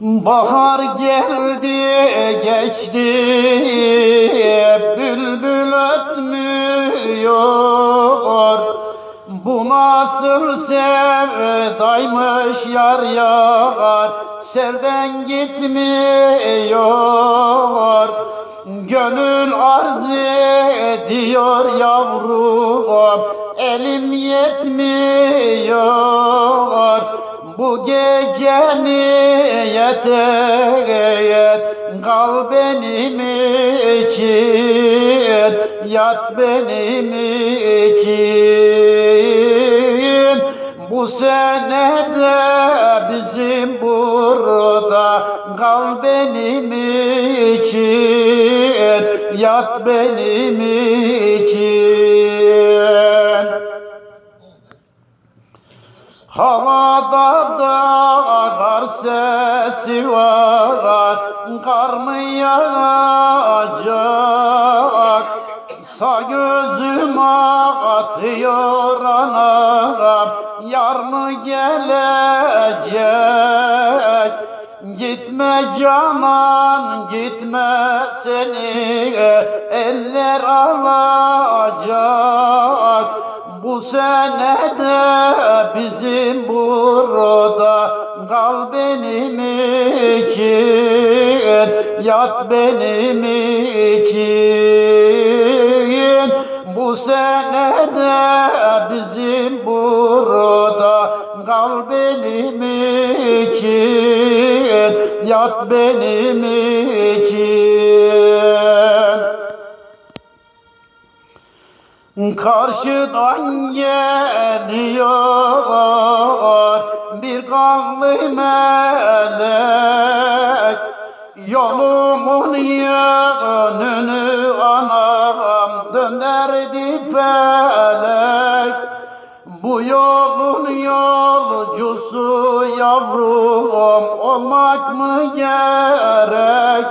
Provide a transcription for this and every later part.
Bahar geldi geçti Bülbül ötmüyor. Bu nasıl sevdaymış yar yar Serden gitmiyor. Gönül arz ediyor yavrum Elim yetmiyor bu gece niyet et Kal benim için Yat benim için. Bu sene de bizim burada Kal benim için Yat benim için Havada da kar sesi var Kar mı yağacak Sağ gözüm atıyor anam Yar mı gelecek? Gitme canan gitme seni eller alacak bu sene de bizim burada kal benim için yat benim için. Bu sene de bizim burada kal benim için yat benim için Karşıdan geliyor bir kanlı melek. Yolumun yönünü anam dönerdi felek. Bu yolun yolcusu yavrum olmak mı gerek?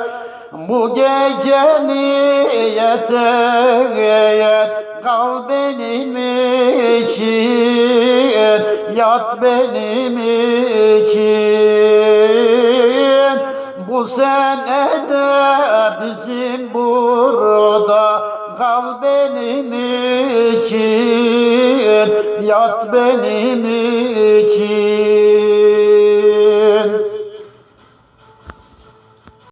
Bu gece niyete kal benim için yat benim için. Bu sene de bizim burada kal benim için yat benim için